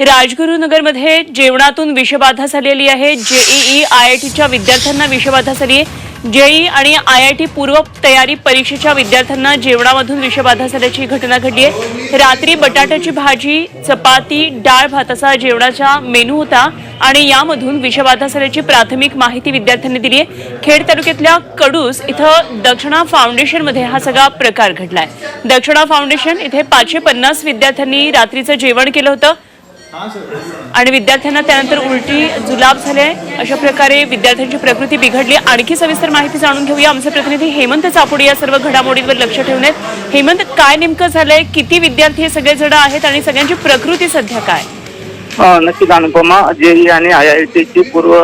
राजगुरुनगरमध्ये जेवणातून विषबाधा झालेली आहे. जेईई आय आय टीच्या विद्यार्थ्यांना विषबाधा झाली आहे. जेई आणि आय आय टी पूर्व तयारी परीक्षेच्या विद्यार्थ्यांना जेवणामधून विषबाधा झाल्याची घटना घडली आहे. रात्री बटाट्याची भाजी चपाती डाळ भात असा जेवणाचा मेनू होता आणि यामधून विषबाधा झाल्याची प्राथमिक माहिती विद्यार्थ्यांनी दिली आहे. खेड तालुक्यातल्या कडूस इथं दक्षिणा फाउंडेशनमध्ये हा सगळा प्रकार घडलाय. दक्षिणा फाउंडेशन इथे पाचशे पन्नास विद्यार्थ्यांनी रात्रीचं जेवण केलं होतं. आणि विद्यार्थ्यांना त्यानंतर उलटी जुलाब झाले. अशा प्रकारे विद्यार्थ्यांची प्रकृती बिघडली. आणखी सविस्तर माहिती जाणून घेऊया. आमचे प्रतिनिधी हेमंत चापोडी या सर्व घडामोडींवर लक्ष ठेवून आहेत. हेमंत काय नेमकं झालंय? किती विद्यार्थी हे सगळेजण आहेत आणि सगळ्यांची प्रकृती सध्या काय? नक्कीच अनुपमा. जेई आणि आय आय टीची पूर्व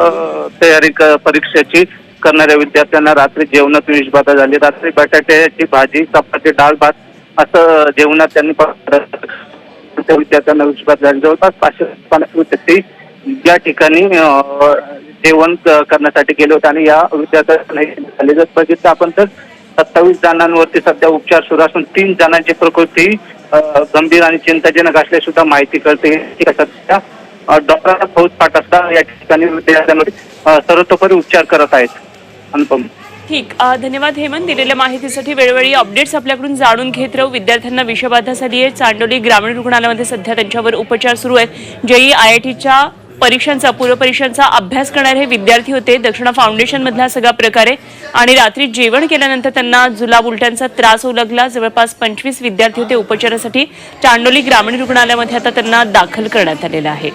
तयारी परीक्षेची करणाऱ्या विद्यार्थ्यांना रात्री जेवणात विषबाधा झाली. रात्री बटाट्याची भाजी चपाती डाळ भात असं जेवणात त्यांनी त्या विद्यार्थ्यांना विश्वास झाली. जवळपास पाचशे पन्नास विद्यार्थी ज्या ठिकाणी जेवण करण्यासाठी गेले होते आणि या विद्यार्थ्यांना जर बघितलं आपण तर सत्तावीस जणांवरती सध्या उपचार सुरू असून तीन जणांची प्रकृती गंभीर आणि चिंताजनक असल्या सुद्धा माहिती कळते. सध्या अ, डॉक्टरांना फौज पाठ असता या ठिकाणी विद्यार्थ्यांवर सर्वतोपरी उपचार करत आहेत. अनुपम. ठीक. धन्यवाद हेमंत. दिलेल्या माहितीसाठी वेळोवेळी अपडेट्स आपल्याकडून जाणून घेत राहू. विद्यार्थ्यांना विषबाधा झाली आहे. चांडोली ग्रामीण रुग्णालयामध्ये सध्या त्यांच्यावर उपचार सुरू आहेत. जेई आय आय टीच्या परीक्षांचा पूर्वपरीक्षांचा अभ्यास करणारे हे विद्यार्थी होते. दक्षिणा फाउंडेशनमधला सगळा प्रकार आहे. आणि रात्री जेवण केल्यानंतर त्यांना जुलाब उलट्यांचा त्रास होऊ लागला. जवळपास पंचवीस विद्यार्थी होते उपचारासाठी. चांडोली ग्रामीण रुग्णालयामध्ये आता त्यांना दाखल करण्यात आलेलं आहे.